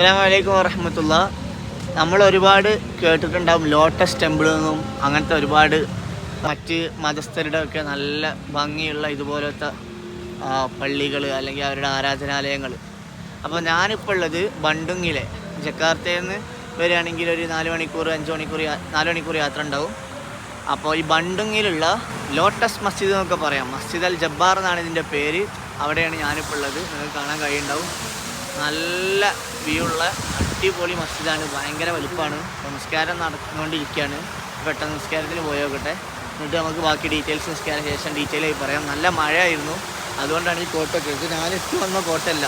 അസ്സാം വലൈക്കും വറഹമത്തുള്ള. നമ്മൾ ഒരുപാട് കേട്ടിട്ടുണ്ടാവും ലോട്ടസ് ടെമ്പിൾ എന്നും അങ്ങനത്തെ ഒരുപാട് മറ്റ് മതസ്ഥരുടെ ഒക്കെ നല്ല ഭംഗിയുള്ള ഇതുപോലത്തെ പള്ളികൾ അല്ലെങ്കിൽ അവരുടെ ആരാധനാലയങ്ങൾ അപ്പോൾ ഞാനിപ്പോൾ ഉള്ളത് ബണ്ടുങ്ങിലെ. ജക്കാർത്തയിൽ നിന്ന് വരികയാണെങ്കിൽ ഒരു നാല് മണിക്കൂർ അഞ്ച് മണിക്കൂർ നാല് മണിക്കൂർ യാത്ര ഉണ്ടാവും. അപ്പോൾ ഈ ബണ്ടുങ്ങിലുള്ള ലോട്ടസ് മസ്ജിദ് എന്നൊക്കെ പറയാം. മസ്ജിദ് അൽ ജബ്ബാർ എന്നാണ് ഇതിന്റെ പേര്. അവിടെയാണ് ഞാനിപ്പോൾ ഉള്ളത്. നിങ്ങൾക്ക് കാണാൻ കഴിയുണ്ടാവും നല്ല വ്യൂ ഉള്ള അടിപൊളി മസ്ജിദാണ്. ഭയങ്കര വലുപ്പമാണ് നമസ്കാരം നടന്നുകൊണ്ടിരിക്കുകയാണ്. പെട്ടെന്ന് നിസ്കാരത്തിന് പോയി നോക്കട്ടെ. എന്നിട്ട് നമുക്ക് ബാക്കി ഡീറ്റെയിൽസ് നിസ്കാരം ശേഷം ഡീറ്റെയിൽ ആയി പറയാം. നല്ല മഴയായിരുന്നു. അതുകൊണ്ടാണ് ഈ കോട്ടൊക്കെ ഇത് ഞാൻ ഇട്ട് വന്ന കോട്ടല്ല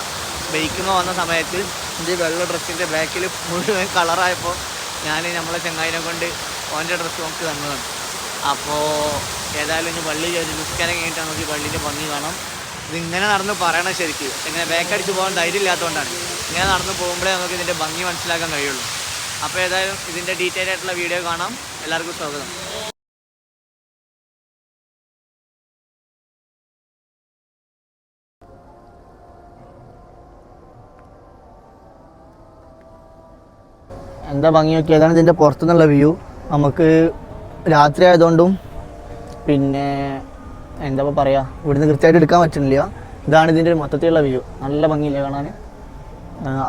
ബൈക്കിന്ന് വന്ന സമയത്ത് എന്റെ വെള്ള ഡ്രസ്സിന്റെ ബാക്കിൽ മുഴുവൻ കളറായപ്പോൾ ഞാൻ നമ്മളെ ചങ്ങായിനെ കൊണ്ട് ഓന്റെ ഡ്രസ്സ് നമുക്ക് തന്നതാണ് അപ്പോൾ ഏതായാലും ഇനി പള്ളി കയറി നിസ്കാരം കഴിഞ്ഞിട്ട് നമുക്ക് ഈ പള്ളീന്റെ ഭംഗി കാണാം. ഇത് ഇങ്ങനെ നടന്ന് പറയണം ശരിക്ക്. ഇങ്ങനെ ബേക്കടിച്ച് പോകാൻ ധൈര്യം ഇല്ലാത്തതുകൊണ്ടാണ് ഇങ്ങനെ നടന്ന് പോകുമ്പോഴേ നമുക്ക് ഇതിന്റെ ഭംഗി മനസ്സിലാക്കാൻ കഴിയുള്ളൂ. അപ്പോൾ ഏതായാലും ഇതിന്റെ ഡീറ്റെയിൽ ആയിട്ടുള്ള വീഡിയോ കാണാം. എല്ലാവർക്കും സ്വാഗതം. എന്താ ഭംഗി നോക്കി ഏതാണ് ഇതിന്റെ പുറത്തുനിന്നുള്ള വ്യൂ നമുക്ക് രാത്രി ആയതുകൊണ്ടും പിന്നെ എന്താ പറയുക പറയാ? ഇവിടുന്ന് കൃത്യമായിട്ട് എടുക്കാൻ പറ്റുന്നില്ല. ഇതാണ് ഇതിന്റെ ഒരു മൊത്തത്തിലുള്ള വ്യൂ നല്ല ഭംഗിയില്ല കാണാൻ?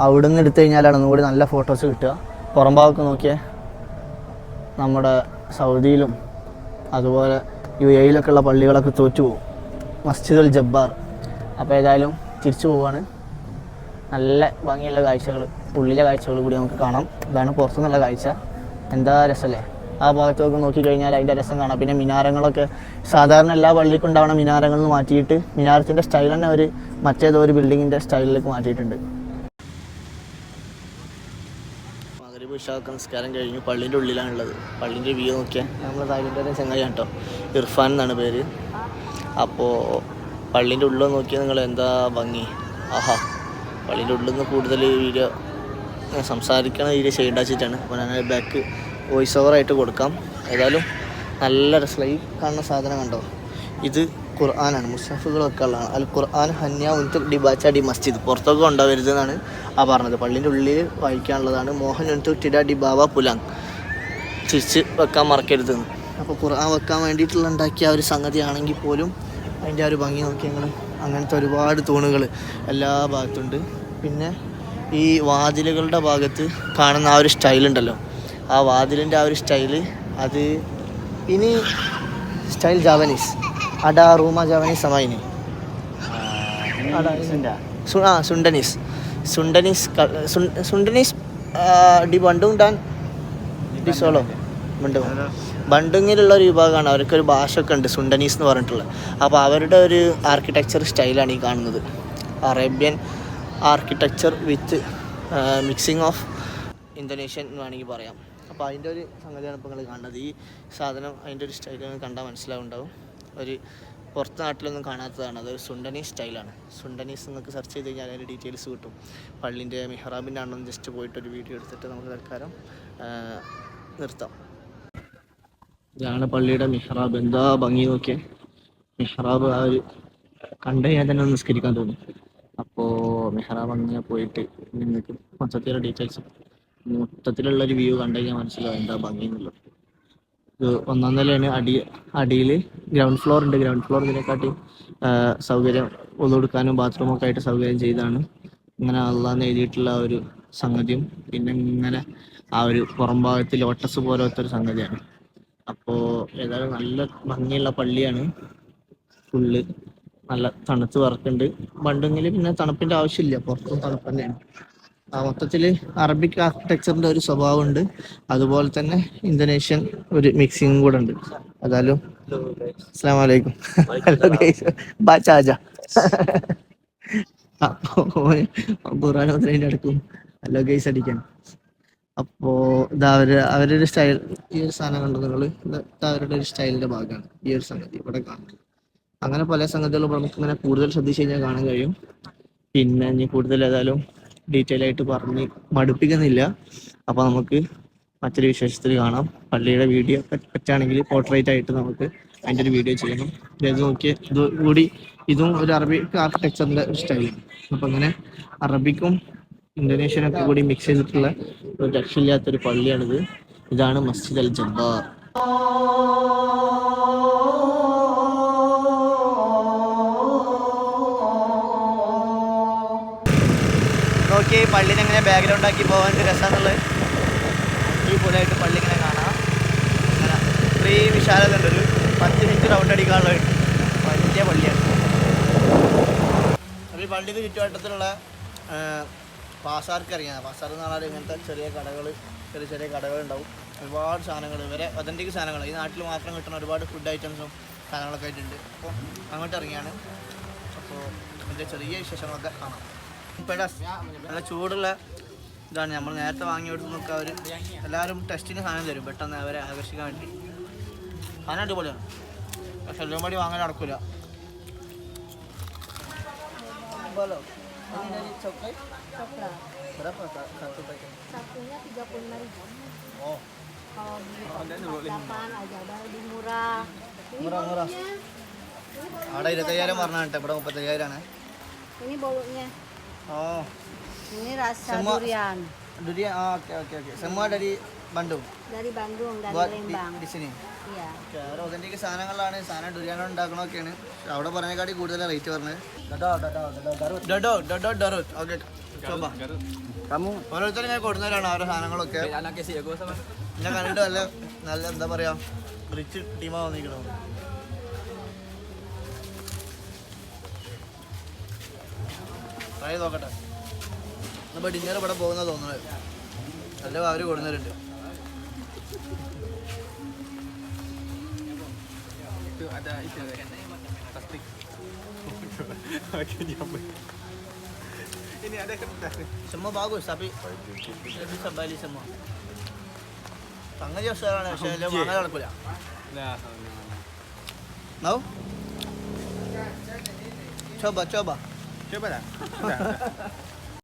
അവിടെ നിന്ന് എടുത്തു കഴിഞ്ഞാലാണ് ഒന്നുകൂടി നല്ല ഫോട്ടോസ് കിട്ടുക. പുറം ഭാഗത്ത് നോക്കിയാൽ നമ്മുടെ സൗദിയിലും അതുപോലെ യു എയിലൊക്കെ ഉള്ള പള്ളികളൊക്കെ തോറ്റു പോകും. മസ്ജിദുൽ ജബ്ബാർ. അപ്പോൾ ഏതായാലും തിരിച്ചു പോവാണ്. നല്ല ഭംഗിയുള്ള കാഴ്ചകൾ ഉള്ളിലെ കാഴ്ചകൾ കൂടി നമുക്ക് കാണാം. ഇതാണ് പുറത്തുനിന്നുള്ള കാഴ്ച. എന്താ രസമല്ലേ ആ ഭാഗത്തൊക്കെ നോക്കിക്കഴിഞ്ഞാൽ അതിന്റെ രസം കാണാം. പിന്നെ മിനാരങ്ങളൊക്കെ സാധാരണ എല്ലാ പള്ളിക്കും ഉണ്ടാവുന്ന മിനാരങ്ങളിൽ മാറ്റിയിട്ട് മിനാരത്തിന്റെ സ്റ്റൈൽ തന്നെ അവർ മറ്റേതോ ഒരു ബിൽഡിങ്ങിന്റെ സ്റ്റൈലിലേക്ക് മാറ്റിയിട്ടുണ്ട്. മകരീബ് ഉഷാക്ക് നമസ്കാരം കഴിഞ്ഞു. പള്ളിന്റെ ഉള്ളിലാണുള്ളത്. പള്ളിന്റെ വ്യൂ നോക്കിയാൽ നമ്മൾ താഴെ ചെങ്ങായി കേട്ടോ ഇർഫാൻ എന്നാണ് പേര്. അപ്പോൾ പള്ളീന്റെ ഉള്ളിൽ നോക്കിയാൽ നിങ്ങൾ എന്താ ഭംഗി? ആഹാ. പള്ളീന്റെ ഉള്ളിൽ നിന്ന് കൂടുതൽ വീഡിയോ സംസാരിക്കണ വീഡിയോ ചെയ്യേണ്ട വെച്ചിട്ടാണ്. അപ്പോൾ ഞാൻ ബാക്ക് വോയിസ് ഓവറായിട്ട് കൊടുക്കാം. ഏതായാലും നല്ല രസമുള്ള ഈ കാണുന്ന സാധനം കണ്ടോ? ഇത് ഖുർആനാണ്. മുസ്തഫുകളൊക്കെ ഉള്ളതാണ്. അൽ ഖുർആൻ ഹന്യ ഉൻതു ഡിബാച്ച ഡി മസ്ജിദ്. പുറത്തൊക്കെ കൊണ്ടുവരുത് എന്നാണ് ആ പറഞ്ഞത്. പള്ളീന്റെ ഉള്ളിൽ വായിക്കാനുള്ളതാണ്. മോഹൻ ഉൻതു ടിഡ ഡി ബാബ പുലാങ് തിരിച്ച് വെക്കാൻ മറക്കരുത്. അപ്പോൾ ഖുർആൻ വെക്കാൻ വേണ്ടിയിട്ടുള്ള ഉണ്ടാക്കിയ ഒരു സംഗതിയാണെങ്കിൽ പോലും അതിന്റെ ആ ഒരു ഭംഗി നോക്കി ഞങ്ങൾ അങ്ങനത്തെ ഒരുപാട് തൂണുകൾ എല്ലാ ഭാഗത്തുണ്ട്. പിന്നെ ഈ വാതിലുകളുടെ ഭാഗത്ത് കാണുന്ന ആ ഒരു സ്റ്റൈൽ ഉണ്ടല്ലോ ആ വാതിലിന്റെ ആ ഒരു സ്റ്റൈൽ അത് ഇനി സ്റ്റൈൽ ജാവനീസ്. അടാ റൂമ ജാവനീസ് സമായിനി. ആ സുണ്ടനീസ്. സുണ്ടനീസ് സുണ്ടനീസ് ഡി ബണ്ടും ഡാൻ ഡി സോളോ ബണ്ടും ബണ്ടുങ്ങിലുള്ള ഒരു വിഭാഗമാണ്. അവർക്കൊരു ഭാഷയൊക്കെ ഒക്കെ ഉണ്ട് സുണ്ടനീസ് എന്ന് പറഞ്ഞിട്ടുള്ളത്. അപ്പോൾ അവരുടെ ഒരു ആർക്കിടെക്ചർ സ്റ്റൈലാണ് ഈ കാണുന്നത്. Arabian architecture with mixing of Indonesian എന്ന് വേണമെങ്കിൽ പറയാം. അപ്പോൾ അതിന്റെ ഒരു സംഗതിയാണ് ഇപ്പോൾ നിങ്ങൾ കാണുന്നത്. ഈ സാധനം അതിന്റെ ഒരു സ്റ്റൈൽ കണ്ടാൽ മനസ്സിലാവുണ്ടാവും. ഒരു പുറത്ത് നാട്ടിലൊന്നും കാണാത്തതാണ്. അതൊരു സുണ്ടനീസ് സ്റ്റൈലാണ് സുണ്ടനീസ് നിങ്ങൾക്ക് സെർച്ച് ചെയ്ത് കഴിഞ്ഞാൽ അതിന്റെ ഡീറ്റെയിൽസ് കിട്ടും. പള്ളിന്റെ മിഹ്റാബിന്റെ ആണെന്ന് ജസ്റ്റ് പോയിട്ടൊരു വീഡിയോ എടുത്തിട്ട് നമുക്ക് തൽക്കാലം നിർത്താം. ഇതാണ് പള്ളിയുടെ മിഹ്റാബ്. എന്താ ഭംഗി നോക്കിയേ? മിഹ്റാബ് ആ ഒരു കണ്ടു കഴിഞ്ഞാൽ തന്നെ നിസ്കരിക്കാൻ തോന്നും. അപ്പോൾ മെഹ്റാബ് അങ്ങനെ പോയിട്ട് നിങ്ങൾക്ക് മൊത്തത്തിലുള്ള ഡീറ്റെയിൽസ് മൊത്തത്തിലുള്ള ഒരു വ്യൂ കണ്ടു കഴിഞ്ഞാൽ മനസ്സിലാവും എന്താ ഭംഗി എന്നുള്ളത് ഒന്നാം നിലയാണ് അടി അടിയിൽ ഗ്രൗണ്ട് ഫ്ലോർ ഉണ്ട്. ഗ്രൗണ്ട് ഫ്ലോർ ഇതിനെക്കാട്ടി സൗകര്യം ഒതുകൊടുക്കാനും ബാത്റൂമൊക്കെ ആയിട്ട് സൗകര്യം ചെയ്താണ്. ഇങ്ങനെ അള്ളാന്ന് എഴുതിയിട്ടുള്ള ഒരു സംഗതിയും പിന്നെ ഇങ്ങനെ ആ ഒരു പുറം ഭാഗത്ത് ലോട്ടസ് പോലത്തെ ഒരു സംഗതിയാണ്. അപ്പോൾ ഏതായാലും നല്ല ഭംഗിയുള്ള പള്ളിയാണ്. ഫുള്ള് നല്ല തണുത്ത് വറക്കുന്നുണ്ട്. പണ്ടെങ്കിൽ പിന്നെ തണുപ്പിന്റെ ആവശ്യമില്ല. പുറത്തും തണുപ്പ് തന്നെയാണ്. മൊത്തത്തിൽ അറബിക് ആർക്കിടെക്ചറിന്റെ ഒരു സ്വഭാവമുണ്ട്. അതുപോലെ തന്നെ ഇന്തോനേഷ്യൻ ഒരു മിക്സിംഗും കൂടെ ഉണ്ട്. അതാലും അസ്സാം വലൈക്കും ബാച്ചാജ അപ്പോൾ ഖുറാനോദ്രേന്റെ അടുക്കും. ഹലോ ഗൈസ് അടിക്കാൻ. അപ്പോ ഇതാ അവർ അവരുടെ സ്റ്റൈൽ ഈ ഒരു സാധനം കണ്ടു നിങ്ങൾ ഇത് അവരുടെ ഒരു സ്റ്റൈലിന്റെ ഭാഗമാണ്. ഈ ഒരു സംഗതി ഇവിടെ കാണുന്നത് അങ്ങനെ പല സംഗതികളും നമുക്ക് ഇങ്ങനെ കൂടുതൽ ശ്രദ്ധിച്ചു കഴിഞ്ഞാൽ കാണാൻ കഴിയും. പിന്നെ ഇനി കൂടുതൽ ഏതായാലും ഡീറ്റെയിൽ ആയിട്ട് പറഞ്ഞ് മടുപ്പിക്കുന്നില്ല. അപ്പോൾ നമുക്ക് മറ്റൊരു വിശേഷത്തിൽ കാണാം. പള്ളിയുടെ വീഡിയോ പറ്റുകയാണെങ്കിൽ പോർട്രേറ്റ് ആയിട്ട് നമുക്ക് അതിന്റെ ഒരു വീഡിയോ ചെയ്യണം ഇത് നോക്കിയ ഇത് കൂടി ഇതും ഒരു അറബിക് ആർക്കിടെക്ചറിന്റെ സ്റ്റൈൽ സ്റ്റൈലാണ് അപ്പൊ അങ്ങനെ അറബിക്കും ഇന്തോനേഷ്യനൊക്കെ കൂടി മിക്സ് ചെയ്തിട്ടുള്ള ഒരു രക്ഷയില്ലാത്തൊരു പള്ളിയാണിത്. ഇതാണ് മസ്ജിദ് അൽ ജബ്ബാർ നോക്കി പള്ളിനെ എങ്ങനെ ബാക്ക്ഗ്രൗണ്ട് ആക്കി പോകാൻ ഈ അടിപൊളിയായിട്ട് പള്ളി ഇങ്ങനെ കാണാം. അങ്ങനെ ഇത്രയും വിശാലത ഉണ്ട്. ഒരു പത്ത് മിനിറ്റ് റൗണ്ട് അടിക്കാനുള്ള വലിയ പള്ളിയാണ്. അപ്പോൾ ഈ പള്ളിക്ക് ചുറ്റുവട്ടത്തിലുള്ള പാസാർക്ക് അറിയാം. പാസാർ എന്ന് പറഞ്ഞാൽ ഇങ്ങനത്തെ ചെറിയ കടകൾ ചെറിയ ചെറിയ കടകൾ ഉണ്ടാവും ഒരുപാട് സാധനങ്ങൾ ഇവരെ ഒതന്റിക് സാധനങ്ങൾ. ഈ നാട്ടിൽ മാത്രം കിട്ടുന്ന ഒരുപാട് ഫുഡ് ഐറ്റംസും സാധനങ്ങളൊക്കെ ആയിട്ടുണ്ട്. അപ്പോൾ അങ്ങോട്ട് ഇറങ്ങിയാണ്. അപ്പോൾ എന്റെ ചെറിയ വിശേഷങ്ങളൊക്കെ കാണാം. നല്ല ചൂടുള്ള ഇതാണ് നമ്മൾ നേരത്തെ വാങ്ങി കൊടുക്കുന്നൊക്കെ അവർ എല്ലാവരും ടെസ്റ്റിന് സാധനം തരും പെട്ടെന്ന് അവരെ ആകർഷിക്കാൻ വേണ്ടി സാധനം അടിപൊളിയാണ് പക്ഷെ എല്ലാം കൂടി വാങ്ങാൻ നടക്കില്ല Balo. Ini dari coklat Coklat. berapa Kak, satu paket? Satunya 35 ribu. Kalau di 48 aja udah lebih murah. Ini Murah-murah. bolunya. Ini bolu- അവിടെ ഇരുപത്തയ്യായിരം പറഞ്ഞിട്ട് ഇവിടെ മുപ്പത്തയ്യായിരം ആണ് Ini bolunya. ഓ Ini rasa Semua- durian. durian oh, oke oke oke semua dari Bandung? Dari Bandung dari buat di, Lembang. di di sini? Iya. Okay അവരെ authentic സാധനങ്ങളിലാണ് സാധനം ഡുരിയാനോ ഉണ്ടാക്കണമൊക്കെയാണ്. അവിടെ പറഞ്ഞേക്കാട്ടി കൂടുതൽ റേറ്റ് പറഞ്ഞത്. ഓരോരുത്തരും ഞാൻ കൊടുക്കുന്നവരാണ് ഓരോ സാധനങ്ങളൊക്കെ? ഞാൻ കണ്ടിട്ട് നല്ല നല്ല എന്താ പറയാ റിച്ച് ടീമാ വന്നിരിക്കണത്. ട്രൈ നോക്കട്ടെ. ഇന്നിപ്പോൾ ഡിന്നർ ഇവിടെ പോകുന്ന തോന്നുന്നത്. നല്ല അവർ plastik. Ini ada kertas. semua bagus tapi semua സംഗതി ഉഷാറാണ് പക്ഷേ എല്ലാം വാങ്ങാൻ നടക്കില്ല Nah, mau coba 追不来，不来。